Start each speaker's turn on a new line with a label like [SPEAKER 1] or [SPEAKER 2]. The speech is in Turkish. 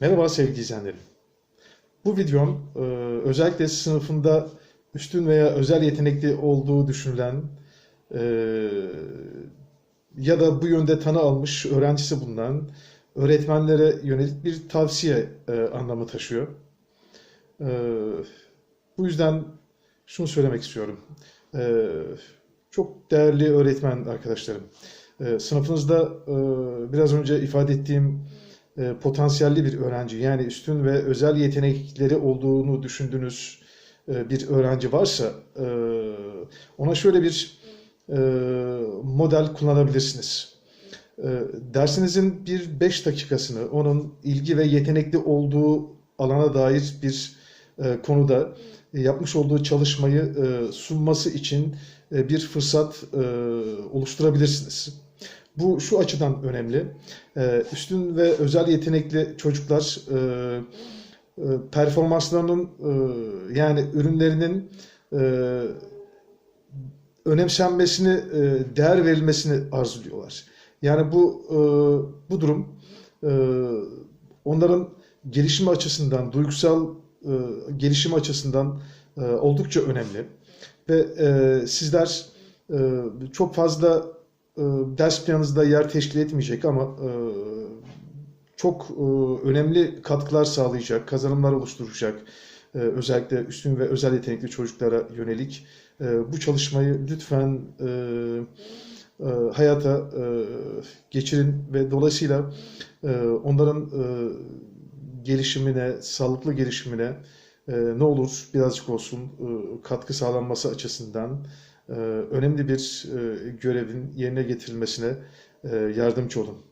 [SPEAKER 1] Merhaba sevgili izleyenlerim. Bu videom e, özellikle sınıfında üstün veya özel yetenekli olduğu düşünülen e, ya da bu yönde tanı almış öğrencisi bulunan öğretmenlere yönelik bir tavsiye e, anlamı taşıyor. Bu yüzden şunu söylemek istiyorum. Çok değerli öğretmen arkadaşlarım, sınıfınızda biraz önce ifade ettiğim e, potansiyelli bir öğrenci yani üstün ve özel yetenekleri olduğunu düşündüğünüz e, bir öğrenci varsa e, ona şöyle bir e, model kullanabilirsiniz. E, dersinizin bir 5 dakikasını onun ilgi ve yetenekli olduğu alana dair bir e, konuda e, yapmış olduğu çalışmayı e, sunması için e, bir fırsat e, oluşturabilirsiniz. Bu şu açıdan önemli. Ee, Üstün ve özel yetenekli çocuklar e, e, performanslarının e, yani ürünlerinin e, önemsenmesini, değer verilmesini arzuluyorlar. Yani bu bu durum onların gelişimi açısından, duygusal e, gelişim açısından oldukça önemli. Ve sizler çok fazla e, ders planınızda yer teşkil etmeyecek ama e, çok e, önemli katkılar sağlayacak, kazanımlar oluşturacak e, özellikle üstün ve özel yetenekli çocuklara yönelik. Bu çalışmayı lütfen hayata geçirin ve dolayısıyla onların gelişimine, sağlıklı gelişimine ne olur birazcık olsun katkı sağlanması açısından önemli bir e, görevin yerine getirilmesine e, yardımcı olun.